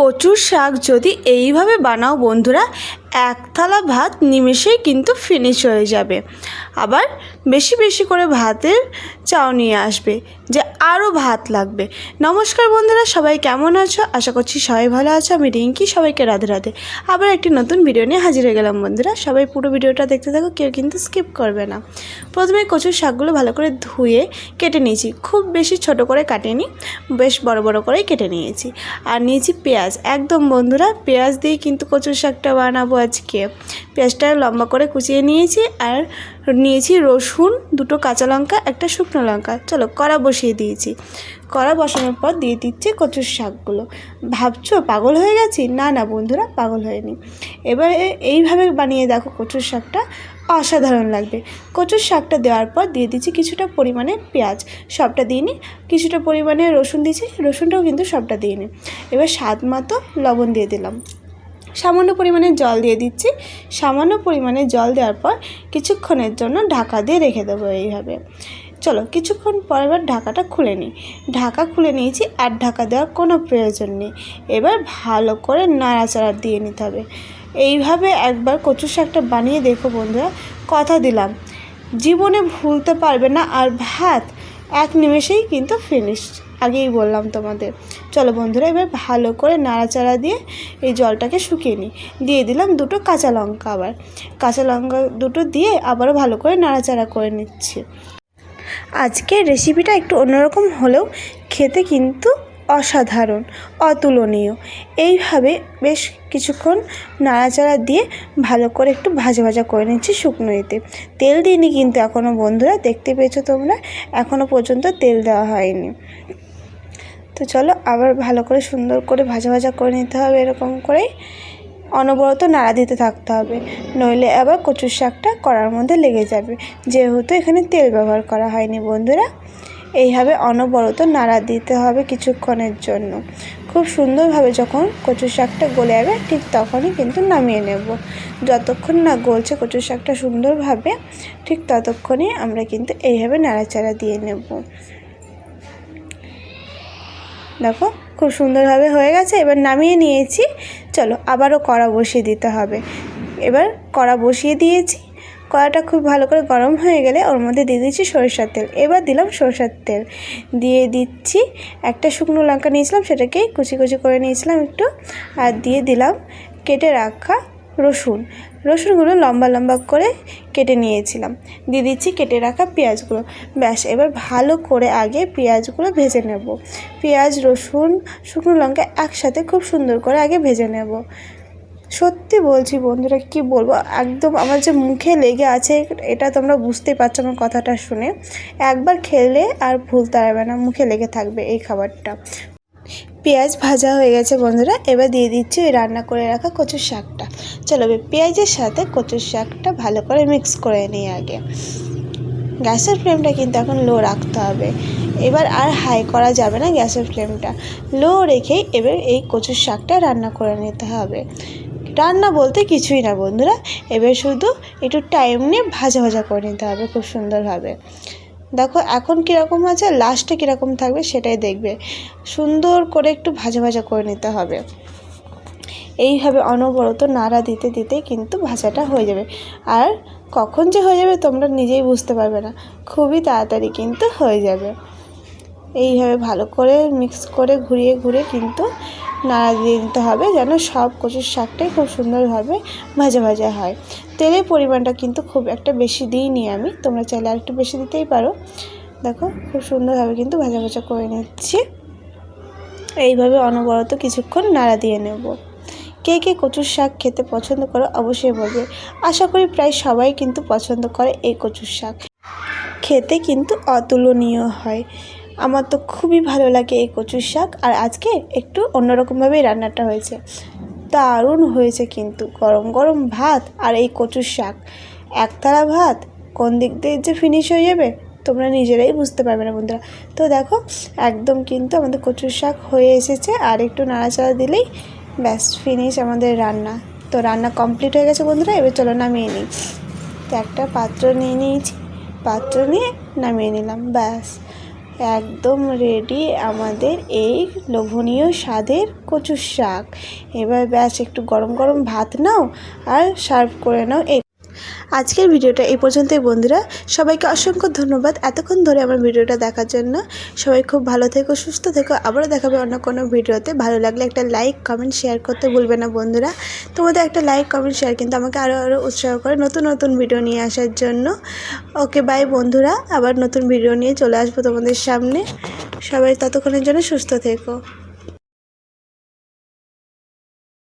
কচুর শাক যদি এইভাবে বানাও বন্ধুরা, এক থালা ভাত নিমেষেই কিন্তু ফিনিশ হয়ে যাবে। আবার বেশি বেশি করে ভাতের চাও নিয়ে আসবে, যে আরও ভাত লাগবে। নমস্কার বন্ধুরা, সবাই কেমন আছো? আশা করছি সবাই ভালো আছো। আমি রিঙ্কি, সবাইকে রাধে রাধে। আবার একটি নতুন ভিডিও নিয়ে হাজির হয়ে গেলাম বন্ধুরা। সবাই পুরো ভিডিওটা দেখতে থাকো, কেউ কিন্তু স্কিপ করবে না। প্রথমে কচুর শাকগুলো ভালো করে ধুয়ে কেটে নিয়েছি। খুব বেশি ছোট করে কাটিনি, বেশ বড় বড় করেই কেটে নিয়েছি। আর নিয়েছি পেঁয়াজ। একদম বন্ধুরা, পেঁয়াজ দিয়ে কিন্তু কচুর শাকটা বানাবো আজকে। পেঁয়াজটা লম্বা করে কুচিয়ে নিয়েছি আর নিয়েছি রসুন, দুটো কাঁচা লঙ্কা, একটা শুকনো লঙ্কা। চলো, কড়া বসিয়ে দিয়েছি। কড়া বসানোর পর দিয়ে দিচ্ছি কচুর শাকগুলো। ভাবছ পাগল হয়ে গেছি? না না বন্ধুরা, পাগল হয়নি। এবারে এইভাবে বানিয়ে দেখো কচুর শাকটা। অসাধারণ লাগবে। কচুর শাকটা দেওয়ার পর দিয়ে দিচ্ছি কিছুটা পরিমাণে পেঁয়াজ। সবটা দিয়ে নিই কিছুটা পরিমাণে রসুন দিয়েছি। রসুনটাও কিন্তু সবটা দিয়ে নিই এবার স্বাদ মতো লবণ দিয়ে দিলাম। সামান্য পরিমাণে জল দিয়ে দিচ্ছি। সামান্য পরিমাণে জল দেওয়ার পর কিছুক্ষণের জন্য ঢাকা দিয়ে রেখে দেবো এইভাবে। চলো, কিছুক্ষণ পর এবার ঢাকাটা খুলে নিই। ঢাকা খুলে নিয়েছি, আর ঢাকা দেওয়ার কোনো প্রয়োজন নেই। এবার ভালো করে নাড়াচাড়া দিয়ে নিতে হবে। এইভাবে একবার কচু শাকটা বানিয়ে দেখো বন্ধুরা, কথা দিলাম। জীবনে ভুলতে পারবে না, আর ভাত এক নিমেষেই কিন্তু ফিনিশ আগেই বললাম তোমাদের। চলো বন্ধুরা, এবার ভালো করে নাড়াচাড়া দিয়ে এই জলটাকে শুকিয়ে নিই। দিয়ে দিলাম দুটো কাঁচা লঙ্কা আবার। কাঁচা লঙ্কা দুটো দিয়ে আবারও ভালো করে নাড়াচাড়া করে নিচ্ছি। আজকের রেসিপিটা একটু অন্যরকম হলেও খেতে কিন্তু অসাধারণ, অতুলনীয়। এইভাবে বেশ কিছুক্ষণ নাড়াচাড়া দিয়ে ভালো করে একটু ভাজা ভাজা করে নিচ্ছি শুকনো এতে তেল দিইনি কিন্তু এখনও বন্ধুরা, দেখতে পেয়েছ তোমরা? এখনও পর্যন্ত তেল দেওয়া হয়নি। তো চলো আবার ভালো করে সুন্দর করে ভাজা ভাজা করে নিতে হবে, এরকম করেই অনবরত নাড়া দিতে থাকতে হবে, নইলে আবার কচুর শাকটা করার মধ্যে লেগে যাবে। যেহেতু এখানে তেল ব্যবহার করা হয়নি বন্ধুরা, এইভাবে অনবরত নাড়া দিতে হবে কিছুক্ষণের জন্য। খুব সুন্দরভাবে যখন কচুর শাকটা গলে যাবে, ঠিক তখনই কিন্তু নামিয়ে নেব। যতক্ষণ না গলছে কচুর শাকটা সুন্দরভাবে, ঠিক ততক্ষণই আমরা কিন্তু এইভাবে নাড়াচাড়া দিয়ে নেব। দেখো, খুব সুন্দরভাবে হয়ে গেছে, এবার নামিয়ে নিয়েছি। চলো, আবারও কড়া বসিয়ে দিতে হবে। এবার কড়া বসিয়ে দিয়েছি। কড়াটা খুব ভালো করে গরম হয়ে গেলে ওর মধ্যে দিয়ে দিচ্ছি সরিষার তেল। এবার দিলাম সরিষার তেল। দিয়ে দিচ্ছি একটা শুকনো লঙ্কা নিয়েছিলাম সেটাকে কুচি কুচি করে নিয়েছিলাম একটু। আর দিয়ে দিলাম কেটে রাখা রসুন। রসুনগুলো লম্বা লম্বা করে কেটে নিয়েছিলাম। দিয়ে দিচ্ছি কেটে রাখা পেঁয়াজগুলো। ব্যাস, এবার ভালো করে আগে পেঁয়াজগুলো ভেজে নেব। পেঁয়াজ, রসুন, শুকনো লঙ্কা একসাথে খুব সুন্দর করে আগে ভেজে নেব। সত্যি বলছি বন্ধুরা, কি বলব? একদম আমার যে মুখে লেগে আছে, এটা তোমরা বুঝতেই পারছ আমার কথাটা শুনে। একবার খেলে আর ভুলতে পারবে না, মুখে লেগে থাকবে এই খাবারটা। পেঁয়াজ ভাজা হয়ে গেছে বন্ধুরা, এবার দিয়ে দিচ্ছি ওই রান্না করে রাখা কচুর শাকটা। চলো পেঁয়াজের সাথে কচুর শাকটা ভালো করে মিক্স করে নিই আগে। গ্যাসের ফ্লেমটা কিন্তু এখন লো রাখতে হবে। এবার আর হাই করা যাবে না গ্যাসের ফ্লেমটা। লো রেখেই এবার এই কচুর শাকটা রান্না করে নিতে হবে। রান্না বলতে কিছুই না বন্ধুরা, এবার শুধু একটু টাইম নিয়ে ভাজা ভাজা করে নিতে হবে খুব সুন্দরভাবে। দেখো, এখন কীরকম আছে লাস্টে কীরকম থাকবে সেটাই দেখবে। সুন্দর করে একটু ভাজা ভাজা করে নিতে হবে। এইভাবে অনবরত নাড়া দিতে দিতে কিন্তু ভাজাটা হয়ে যাবে। আর কখন যে হয়ে যাবে তোমরা নিজেই বুঝতে পারবে না। খুবই তাড়াতাড়ি কিন্তু হয়ে যাবে। এইভাবে ভালো করে মিক্স করে ঘুরিয়ে ঘুরিয়ে কিন্তু নাড়া দিয়ে দিতে হবে যেন সব কচুর শাকটাই খুব সুন্দরভাবে ভাজা ভাজা হয়। তেলের পরিমাণটা কিন্তু খুব একটা বেশি দিইনি আমি, তোমরা চাইলে আর একটু বেশি দিতেই পারো। দেখো, খুব সুন্দরভাবে কিন্তু ভাজা ভাজা করে নিচ্ছি। এইভাবে অনবরত কিছুক্ষণ নাড়া দিয়ে নেব। কে কে কচুর শাক খেতে পছন্দ করো অবশ্যই বলবে। আশা করি প্রায় সবাই কিন্তু পছন্দ করে এই কচুর শাক। খেতে কিন্তু অতুলনীয় হয়। আমার তো খুবই ভালো লাগে এই কচুর শাক, আর আজকে একটু অন্যরকমভাবেই রান্নাটা হয়েছে। দারুণ হয়েছে কিন্তু, গরম গরম ভাত আর এই কচুর শাক। একতারা ভাত, কোন দিক দিয়ে যে ফিনিশ হয়ে যাবে, তোমরা নিজেরাই বুঝতে পারবে না বন্ধুরা। তো দেখো, একদম কিন্তু আমাদের কচুর শাক হয়ে এসেছে, আর একটু নাড়াচাড়া দিলেই ব্যাস ফিনিশ আমাদের রান্না। তো রান্না কমপ্লিট হয়ে গেছে বন্ধুরা, এবার চলো নামিয়ে নিই। তো একটা পাত্র নিয়ে নিয়েছি, পাত্র নিয়ে নামিয়ে নিলাম, ব্যাস। একদম রেডি আমাদের এই লোভনীয় স্বাদের কচুর শাক। এবার ব্যাস একটু গরম গরম ভাত নাও আর সার্ভ করে নাও এই আজকের ভিডিওটা এই পর্যন্তই, বন্ধুরা। সবাইকে অসংখ্য ধন্যবাদ এতক্ষণ ধরে আমার ভিডিওটা দেখার জন্য। সবাই খুব ভালো থেকো, সুস্থ থেকো। আবারও দেখাবে অন্য কোনো ভিডিওতে। ভালো লাগলে একটা লাইক, কমেন্ট, শেয়ার করতে ভুলবে না, বন্ধুরা। তোমাদের একটা লাইক, কমেন্ট, শেয়ার কিন্তু আমাকে আরও আরও উৎসাহ করে নতুন নতুন ভিডিও নিয়ে আসার জন্য। ওকে, বাই, বন্ধুরা। আবার নতুন ভিডিও নিয়ে চলে আসব তোমাদের সামনে। সবাই ততক্ষণের জন্য সুস্থ থেকো।